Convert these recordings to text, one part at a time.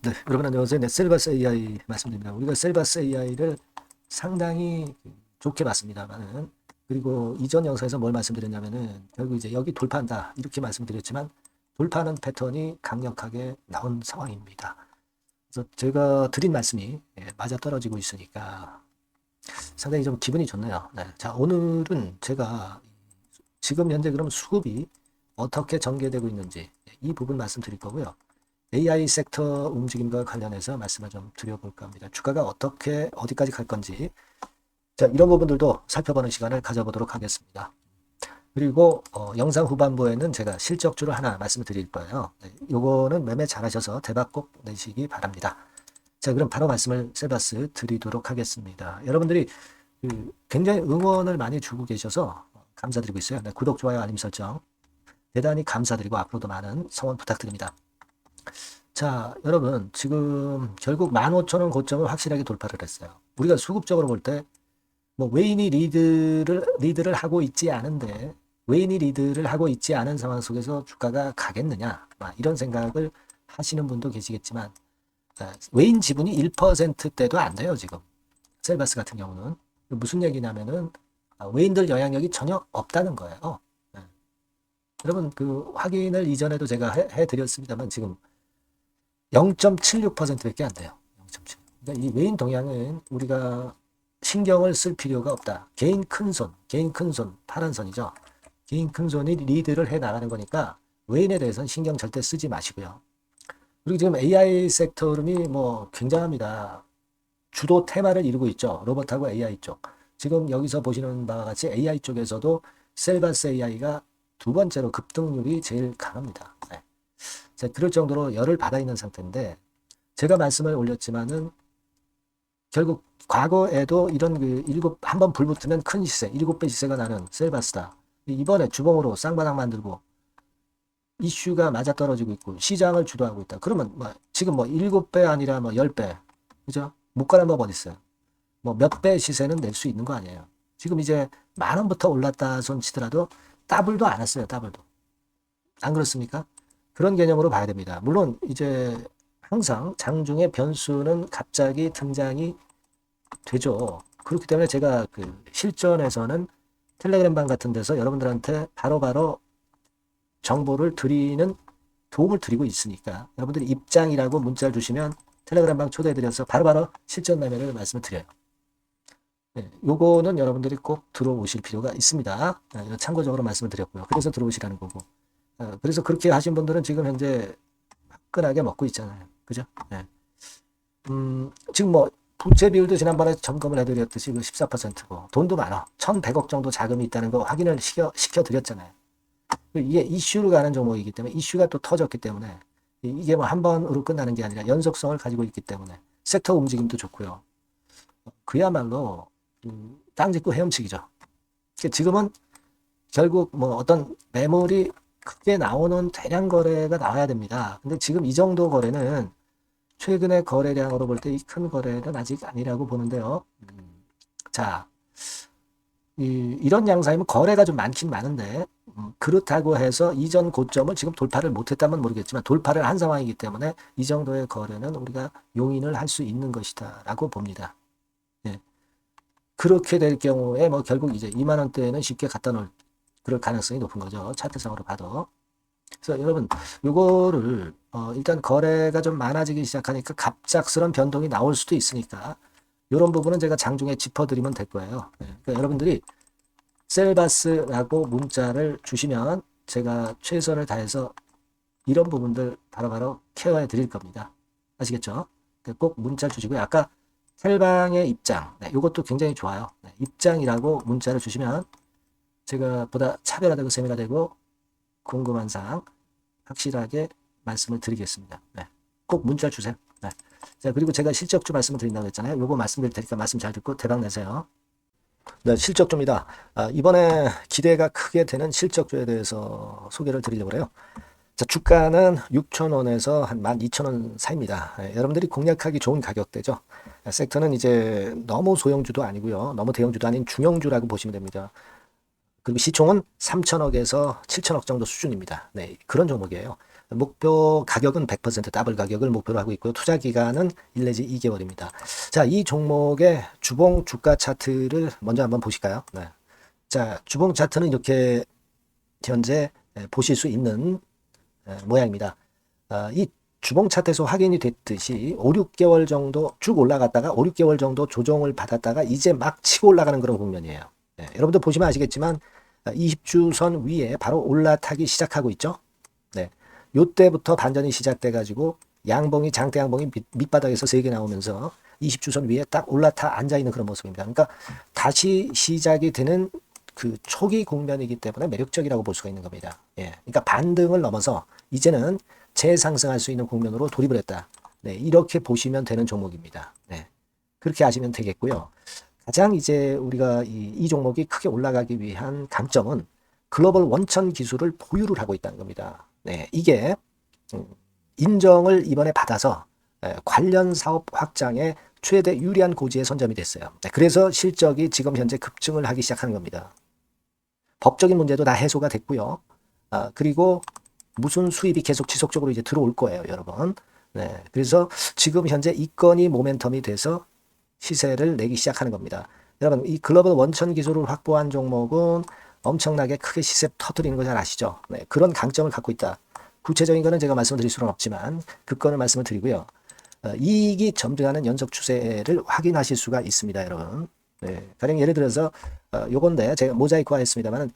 네, 여러분 안녕하세요. 네, 셀바스 AI 말씀드립니다. 우리가 셀바스 AI를 상당히 좋게 봤습니다만은 그리고 이전 영상에서 뭘 말씀드렸냐면은 결국 이제 여기 돌파한다 이렇게 말씀드렸지만 돌파하는 패턴이 강력하게 나온 상황입니다. 그래서 제가 드린 말씀이 예, 맞아 떨어지고 있으니까 상당히 좀 기분이 좋네요. 네, 자 오늘은 제가 지금 현재 그럼 수급이 어떻게 전개되고 있는지 이 부분 말씀드릴 거고요. AI 섹터 움직임과 관련해서 말씀을 좀 드려볼까 합니다. 주가가 어떻게 어디까지 갈 건지 자 이런 부분들도 살펴보는 시간을 가져보도록 하겠습니다. 그리고 어, 영상 후반부에는 제가 실적주를 하나 말씀을 드릴 거예요. 네, 요거는 매매 잘하셔서 대박 꼭 내시기 바랍니다. 자 그럼 바로 말씀을 셀바스 드리도록 하겠습니다. 여러분들이 그 굉장히 응원을 많이 주고 계셔서 감사드리고 있어요. 네, 구독, 좋아요, 알림 설정 대단히 감사드리고 앞으로도 많은 성원 부탁드립니다. 자, 여러분, 지금 결국 15,000원 고점을 확실하게 돌파를 했어요. 우리가 수급적으로 볼 때, 뭐, 외인이 리드를, 리드를 하고 있지 않은데, 외인이 리드를 하고 있지 않은 상황 속에서 주가가 가겠느냐, 막 이런 생각을 하시는 분도 계시겠지만, 아, 외인 지분이 1%대도 안 돼요, 지금. 셀바스 같은 경우는. 무슨 얘기냐면은, 아, 외인들 영향력이 전혀 없다는 거예요. 네. 여러분, 그, 확인을 이전에도 제가 해, 해드렸습니다만, 지금 0.76%밖에 안 돼요. 0.7. 그러니까 이 외인 동향은 우리가 신경을 쓸 필요가 없다. 개인 큰 손, 개인 큰 손, 파란 선이죠. 개인 큰 손이 리드를 해 나가는 거니까 외인에 대해서는 신경 절대 쓰지 마시고요. 그리고 지금 AI 섹터 흐름이 뭐 굉장합니다. 주도 테마를 이루고 있죠. 로봇하고 AI 쪽. 지금 여기서 보시는 바와 같이 AI 쪽에서도 셀바스 AI가 두 번째로 급등률이 제일 강합니다. 네. 자, 그럴 정도로 열을 받아 있는 상태인데 제가 말씀을 올렸지만은 결국 과거에도 이런 그 일곱 한 번 불 붙으면 큰 시세, 일곱 배 시세가 나는 셀바스다. 이번에 주봉으로 쌍바닥 만들고 이슈가 맞아 떨어지고 있고 시장을 주도하고 있다. 그러면 뭐 지금 뭐 일곱 배 아니라 뭐 열 배, 그죠? 못 가는 법 어디 있어요? 뭐 몇 배 시세는 낼 수 있는 거 아니에요? 지금 이제 만 원부터 올랐다 손 치더라도 더블도 안 했어요. 더블도 안 그렇습니까? 그런 개념으로 봐야 됩니다. 물론 이제 항상 장중의 변수는 갑자기 등장이 되죠. 그렇기 때문에 제가 그 실전에서는 텔레그램방 같은 데서 여러분들한테 바로바로 정보를 드리는 도움을 드리고 있으니까 여러분들이 입장이라고 문자를 주시면 텔레그램방 초대해드려서 바로바로 실전 매매를 말씀을 드려요. 네, 요거는 여러분들이 꼭 들어오실 필요가 있습니다. 네, 참고적으로 말씀을 드렸고요. 그래서 들어오시라는 거고. 어, 그래서 그렇게 하신 분들은 지금 현재 화끈하게 먹고 있잖아요. 그죠? 네. 음, 지금 뭐, 부채 비율도 지난번에 점검을 해드렸듯이 그 14%고, 돈도 많아. 1100억 정도 자금이 있다는 거 확인을 시켜, 시켜드렸잖아요. 이게 이슈로 가는 종목이기 때문에, 이슈가 또 터졌기 때문에, 이게 뭐 한 번으로 끝나는 게 아니라 연속성을 가지고 있기 때문에, 섹터 움직임도 좋고요. 그야말로, 음, 땅 짚고 헤엄치기죠. 지금은 결국 뭐 어떤 매물이 크게 나오는 대량 거래가 나와야 됩니다. 근데 지금 이 정도 거래는 최근의 거래량으로 볼 때 이 큰 거래는 아직 아니라고 보는데요. 음, 자, 이, 이런 양상이면 거래가 좀 많긴 많은데 음, 그렇다고 해서 이전 고점을 지금 돌파를 못했다면 모르겠지만 돌파를 한 상황이기 때문에 이 정도의 거래는 우리가 용인을 할 수 있는 것이다 라고 봅니다. 예. 그렇게 될 경우에 뭐 결국 이제 2만 원대는 쉽게 갖다 놓을 그럴 가능성이 높은 거죠. 차트상으로 봐도. 그래서 여러분, 요거를, 어, 일단 거래가 좀 많아지기 시작하니까 갑작스런 변동이 나올 수도 있으니까, 요런 부분은 제가 장중에 짚어드리면 될 거예요. 네. 그러니까 여러분들이 셀바스라고 문자를 주시면 제가 최선을 다해서 이런 부분들 바로바로 케어해 드릴 겁니다. 아시겠죠? 그러니까 꼭 문자 주시고요. 아까 셀방의 입장, 네, 요것도 굉장히 좋아요. 네, 입장이라고 문자를 주시면 제가 보다 차별화되고 세밀화되고 궁금한 사항 확실하게 말씀을 드리겠습니다. 네. 꼭 문자 주세요. 네. 자, 그리고 제가 실적주 말씀을 드린다고 했잖아요. 요거 말씀드릴 테니까 말씀 잘 듣고 대박 내세요. 네, 실적주입니다. 아, 이번에 기대가 크게 되는 실적주에 대해서 소개를 드리려고 해요. 자, 주가는 6,000원에서 한 12,000원 사이입니다. 네, 여러분들이 공략하기 좋은 가격대죠. 섹터는 이제 너무 소형주도 아니고요. 너무 대형주도 아닌 중형주라고 보시면 됩니다. 그리고 시총은 3천억에서 7천억 정도 수준입니다. 네, 그런 종목이에요. 목표 가격은 100% 더블 가격을 목표로 하고 있고요. 투자 기간은 1 내지 2개월입니다. 자, 이 종목의 주봉 주가 차트를 먼저 한번 보실까요? 네. 자, 주봉 차트는 이렇게 현재 에, 보실 수 있는 에, 모양입니다. 아, 이 주봉 차트에서 확인이 됐듯이 5, 6개월 정도 쭉 올라갔다가 5, 6개월 정도 조정을 받았다가 이제 막 치고 올라가는 그런 국면이에요. 네, 여러분들 보시면 아시겠지만 20주선 위에 바로 올라타기 시작하고 있죠. 네. 요때부터 반전이 시작돼 가지고 양봉이 장대 양봉이 밑, 밑바닥에서 세 개 나오면서 20주선 위에 딱 올라타 앉아 있는 그런 모습입니다. 그러니까 다시 시작이 되는 그 초기 국면이기 때문에 매력적이라고 볼 수가 있는 겁니다. 예. 그러니까 반등을 넘어서 이제는 재상승할 수 있는 국면으로 돌입을 했다. 네, 이렇게 보시면 되는 종목입니다. 네. 그렇게 아시면 되겠고요. 가장 이제 우리가 이, 이 종목이 크게 올라가기 위한 강점은 글로벌 원천 기술을 보유를 하고 있다는 겁니다. 네, 이게 음, 인정을 이번에 받아서 에, 관련 사업 확장에 최대 유리한 고지에 선점이 됐어요. 네, 그래서 실적이 지금 현재 급증을 하기 시작하는 겁니다. 법적인 문제도 다 해소가 됐고요. 아, 그리고 무슨 수입이 계속 지속적으로 이제 들어올 거예요, 여러분. 네, 그래서 지금 현재 이 건이 모멘텀이 돼서 시세를 내기 시작하는 겁니다. 여러분, 이 글로벌 원천 기술을 확보한 종목은 엄청나게 크게 시세 터뜨리는 거 잘 아시죠? 네, 그런 강점을 갖고 있다. 구체적인 거는 제가 말씀드릴 수는 없지만 그 건을 말씀을 드리고요. 어, 이익이 점등하는 연속 추세를 확인하실 수가 있습니다, 여러분. 네, 가령 예를 들어서 어, 요건데 제가 모자이크화 했습니다만은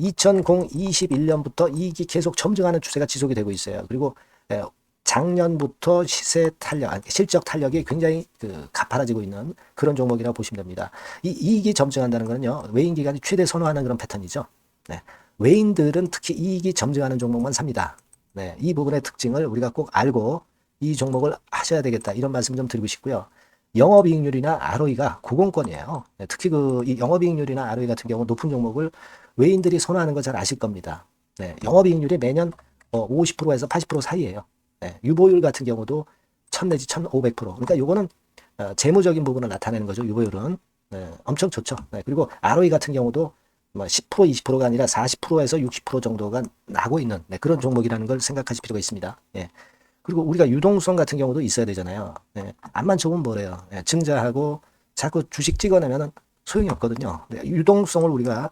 2021년부터 이익이 계속 점증하는 추세가 지속이 되고 있어요. 그리고 에, 작년부터 시세 탄력, 실적 탄력이 굉장히 그 가파라지고 있는 그런 종목이라고 보시면 됩니다. 이 이익이 점증한다는 거는요, 외인 기관이 최대 선호하는 그런 패턴이죠. 네. 외인들은 특히 이익이 점증하는 종목만 삽니다. 네. 이 부분의 특징을 우리가 꼭 알고 이 종목을 하셔야 되겠다. 이런 말씀 좀 드리고 싶고요. 영업이익률이나 ROE가 고공권이에요. 네. 특히 그이 영업이익률이나 ROE 같은 경우 높은 종목을 외인들이 선호하는 거 잘 아실 겁니다. 네. 영업이익률이 매년 어, 50%에서 80% 사이에요. 네, 유보율 같은 경우도 1000 내지 1500%. 그러니까 요거는 어, 재무적인 부분을 나타내는 거죠. 유보율은. 네, 엄청 좋죠. 네, 그리고 ROE 같은 경우도 뭐 10% 20%가 아니라 40%에서 60% 정도가 나고 있는 네, 그런 종목이라는 걸 생각하실 필요가 있습니다. 예. 그리고 우리가 유동성 같은 경우도 있어야 되잖아요. 예. 암만 좋으면 뭐래요. 예, 증자하고 자꾸 주식 찍어내면 소용이 없거든요. 네, 유동성을 우리가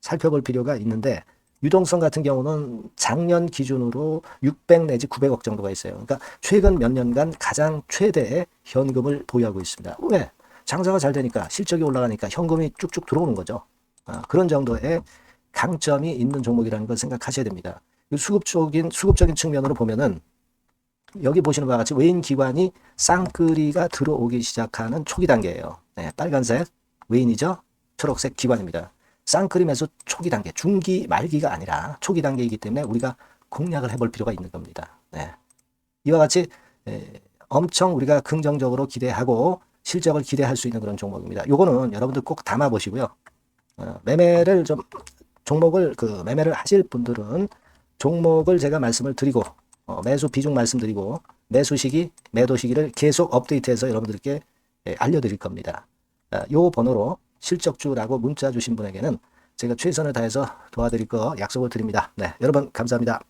살펴볼 필요가 있는데 유동성 같은 경우는 작년 기준으로 600 내지 900억 정도가 있어요. 그러니까 최근 몇 년간 가장 최대의 현금을 보유하고 있습니다. 왜? 장사가 잘 되니까 실적이 올라가니까 현금이 쭉쭉 들어오는 거죠. 아, 그런 정도의 강점이 있는 종목이라는 걸 생각하셔야 됩니다. 수급적인 수급적인 측면으로 보면은 여기 보시는 바와 같이 외인 기관이 쌍끌이가 들어오기 시작하는 초기 단계예요. 네, 빨간색 외인이죠. 초록색 기관입니다. 쌍크림에서 초기 단계, 중기, 말기가 아니라 초기 단계이기 때문에 우리가 공략을 해볼 필요가 있는 겁니다. 네. 이와 같이 에, 엄청 우리가 긍정적으로 기대하고 실적을 기대할 수 있는 그런 종목입니다. 요거는 여러분들 꼭 담아 보시고요. 어, 매매를 좀 종목을 그 매매를 하실 분들은 종목을 제가 말씀을 드리고 어, 매수 비중 말씀드리고 매수 시기, 매도 시기를 계속 업데이트해서 여러분들께 예, 알려드릴 겁니다. 아, 요 번호로 실적주라고 문자 주신 분에게는 제가 최선을 다해서 도와드릴 거 약속을 드립니다. 네, 여러분 감사합니다.